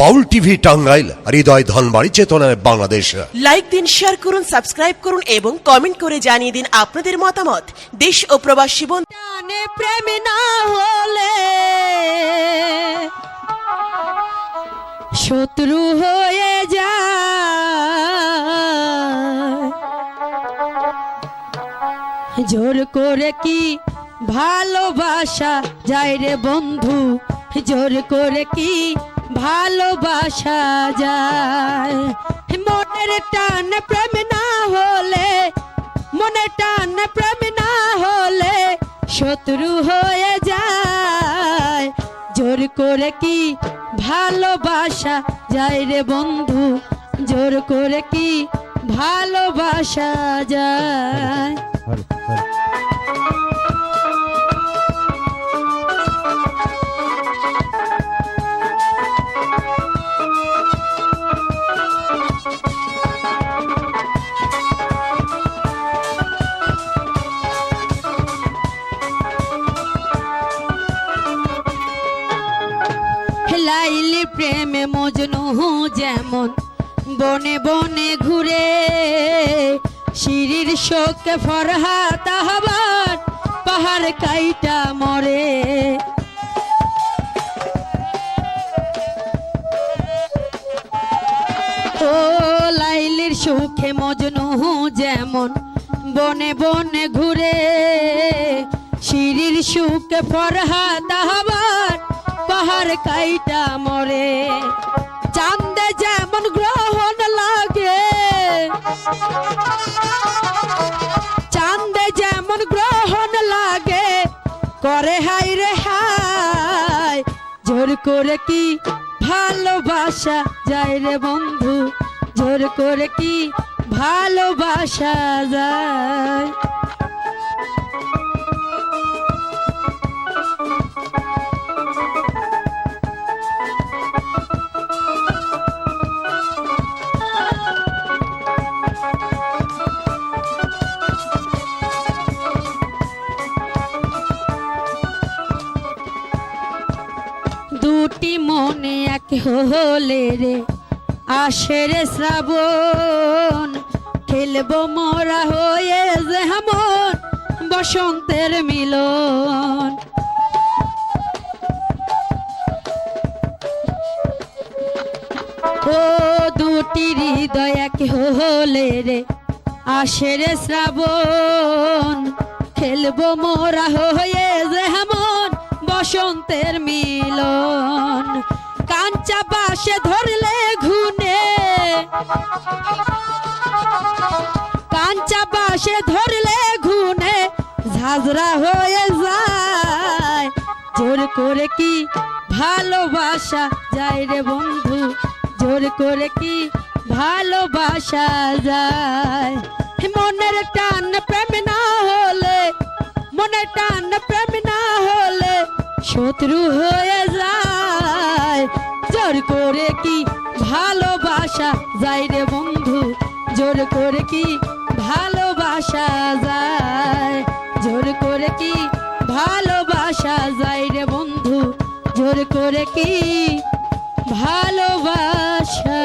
বাউল TV Tangail হৃদয় ধনবাড়ি চেতনায় Bangladesh. Like দিন share করুন সাবস্ক্রাইব করুন এবং কমেন্ট করে জানিয়ে দিন আপনাদের মতামত। দেশ ও প্রবাসী বন্ধু প্রেম না হলে শত্রু হয়ে যায়। জোর করে কি ভালোবাসা যায় রে বন্ধু? জোর করে কি ভালোবাসা যায়। মনের টান প্রেম না হলে মনে টান প্রেম না হলে শত্রু হয়ে যায়। জোর করে কি ভালোবাসা যায় রে বন্ধু? জোর করে কি ভালোবাসা যায়? লাইলি প্রেমে মজনু যেমন, বনে বনে ঘুরে শিরির শোকে ফরহাত আহবার পাহাড় কাইটা মরে। ও লাইলির সুখে মজনু যেমন, বনে বনে ঘুরে শিরির সুখে ফরহাত আহবার পাহাড় কাইটা মরে। চান্দে যেমন গ্রহণ লাগে চান্দে যেমন গ্রহণ লাগে, করে হাই রে হাই জোর করে কি ভালোবাসা যায় রে বন্ধু? জোর করে কি ভালোবাসা যায়? দুটি মনে এক হলে রে আসে রে শ্রাবণ। খেলব মোরা হয়ে যেমন বসন্তের মিলন। ও দুটি হৃদয় এক হলে রে আসে রে শ্রাবণ। খেলব মোরা হয়ে যেমন বসন্তের মিলন। কাঞ্চা বাসে ধরলে ঘুনে। কাঞ্চা বাসে ধরলে ঘুনে, ঝাঁঝরা হয়ে যায়। জোর করে কি ভালোবাসা যায় রে বন্ধু? জোর করে কি ভালোবাসা যায়? মনের টান প্রেম না হলে, মনের টান প্রেম না হলে শত্রু হয়ে যায়। জোর করে কি ভালোবাসা যায় রে বন্ধু? জোর করে কি ভালোবাসা যায়? জোর করে কি ভালোবাসা যাই রে বন্ধু? জোর করে কি ভালোবাসা